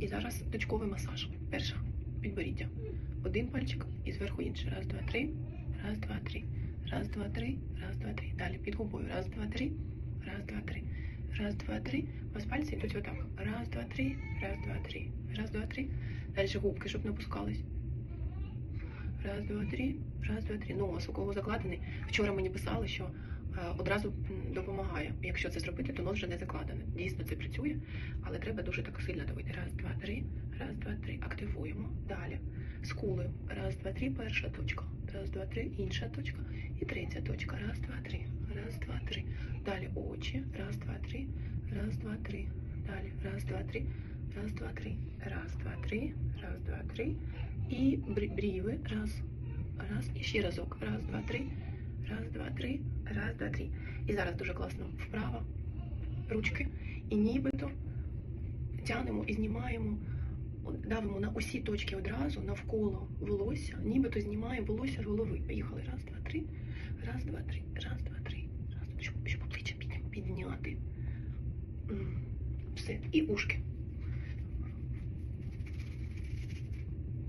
І зараз точковий масаж. Перша підборіддя. Один пальчик і зверху інший. Раз, два, три. Раз, два, три. Раз, два, три. Раз, два, три. Далі під губою. Раз, два, три. Раз, два, три. Раз, два, три. У вас пальці йдуть отак. Раз, два, три. Раз, два, три. Раз, два, три. Далі губки, щоб не опускались. Раз, два, три. Раз, два, три. Нос, у кого закладений. Вчора мені писали, що е, одразу допомагає. Якщо це зробити, то нос вже не закладений. Дійсно, це працює, але треба дуже так сильно давити. Раз, два, три. Раз, два, три. Активуємо. Далі. Скули. Раз, два, три. Перша точка. Раз, два, три. Інша точка. І третя точка. Раз, два, три. Раз, два, три. Далі очі. Раз, два, три. Раз, два, три. Далі. Раз, два, три. Раз, два, три. Раз, два, три. Раз, два, три. І брі- бріви. Раз. Раз. І ще разок. Раз, два, три. Раз, два, три. Раз, два, три. І зараз дуже класно вправо. Ручки. І нібито тянемо і знімаємо, давимо на усі точки одразу навколо волосся, нібито знімаємо волосся з голови. Поїхали. Раз, два, три. Раз, два, три. Раз, два, три. Раз, два, щоб, щоб обличчя підня- підняти. Все. І ушки.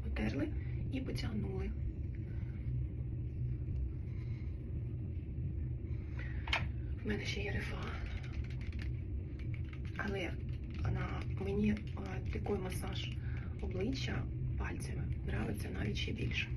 Потерли і потягнули. В мене ще є рифа. Але вона, мені е, такий масаж обличчя пальцями нравиться навіть ще більше.